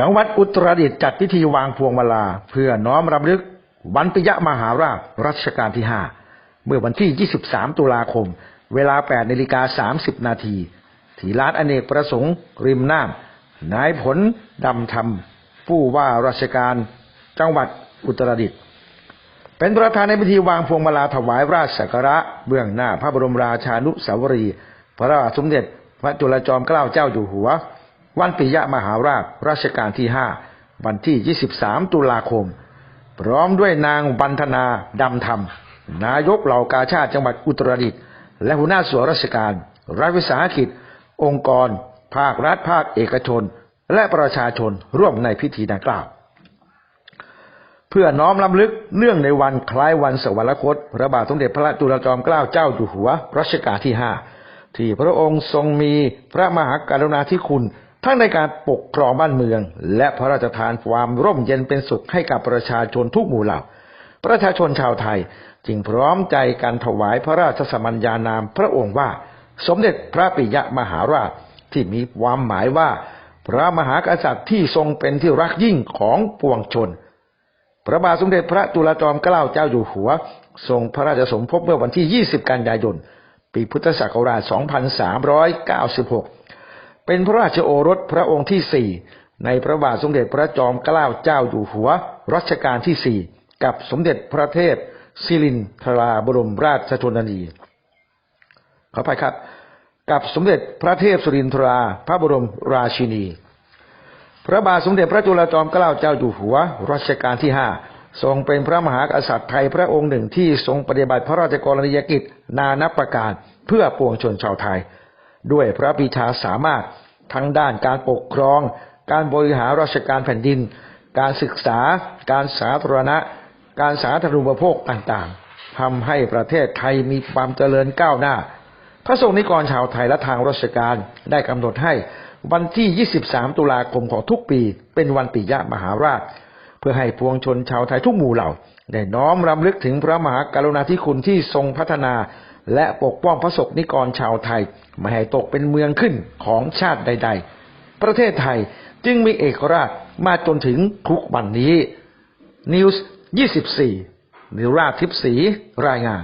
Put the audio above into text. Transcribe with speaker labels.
Speaker 1: จังหวัดอุตรดิตถ์จัดพิธีวางพวงมาลา เพื่อน้อมรำลึกวันปิยมหาราชรัชกาลที่ 5 เมื่อวันที่ 23 ตุลาคม เวลา 8นาฬิกา30 นาทีที่ลานอเนกประสงค์ ริมน้ำนายผลดำธรรม ผู้ว่าราชการจังหวัดอุตรดิตถ์เป็นประธานในพิธีวางพวงมาลาถวายราชสักการะเบื้องหน้าพระบรมราชานุสาวรี พระบาทสมเด็จพระจุลจอมเกล้าเจ้าอยู่หัว วันปิยมหาราชรัชกาลที่5วันที่ 23 ตุลาคม พร้อมด้วยนางบันธนาดำธรรม นายกเหล่ากาชาติจังหวัดอุตรดิตถ์และหัวหน้าส่วนราชการ รัฐวิสาหกิจ องค์กร ภาครัฐภาคเอกชน และประชาชนร่วมในพิธีดังกล่าว เพื่อน้อมรำลึกเนื่องในวันคล้ายวันสวรรคตพระบาทสมเด็จพระจุลจอมเกล้าเจ้าอยู่หัวรัชกาลที่ห้าที่พระองค์ทรงมีพระมหากรุณาธิคุณ ทั้งในการปกครองบ้านเมือง และพระราชทานความร่มเย็นเป็นสุขให้กับประชาชนทุกหมู่เหล่า ประชาชนชาวไทยจึงพร้อมใจกันถวายพระราชสมัญญานามพระองค์ว่า สมเด็จพระปิยมหาราชที่มีความหมายว่า พระมหากษัตริย์ที่ทรงเป็นที่รักยิ่งของปวงชน พระบาทสมเด็จพระจุลจอมเกล้าเจ้าอยู่หัว ทรงพระราชสมภพเมื่อวันที่ 20 กันยายน ปีพุทธศักราช 2396 เป็นพระราชโอรสพระองค์ที่สี่ในพระบาทสมเด็จพระจอมเกล้าเจ้าอยู่หัวรัชกาลที่สี่กับสมเด็จพระเทพศิรินทราบรมราชชนนีขออภัยครับ กับสมเด็จพระเทพสุรินทราพระบรมราชินี พระบาทสมเด็จพระจุลจอมเกล้าเจ้าอยู่หัวรัชกาลที่ห้าทรงเป็นพระมหากษัตริย์ไทยพระองค์หนึ่งที่ทรงปฏิบัติพระราชกรณียกิจนานับประการเพื่อปวงชนชาวไทย ด้วยพระปีชาสามารถทั้งด้านการปกครอง การบริหารราชการแผ่นดิน การศึกษา การสาธารณะ การสาธารณูปโภคต่างๆทำให้ประเทศไทยมีความเจริญก้าวหน้า พระสงฆ์นิกรชาวไทยและทางราชการได้กำหนดให้วันที่ 23 ตุลาคมของทุกปีเป็นวันปิยะมหาราช เพื่อให้พวงชนชาวไทยทุกหมู่เหล่า ได้น้อมรำลึกถึงพระมหากรุณาธิคุณที่ทรงพัฒนา และปกป้องพระศกนิกรชาวไทย ไม่ให้ตกเป็นเมืองขึ้นของชาติใด ๆ ประเทศไทยจึงมีเอกราชมาจนถึงทุกวันนี้นิวส์24นิราทิพสีรายงาน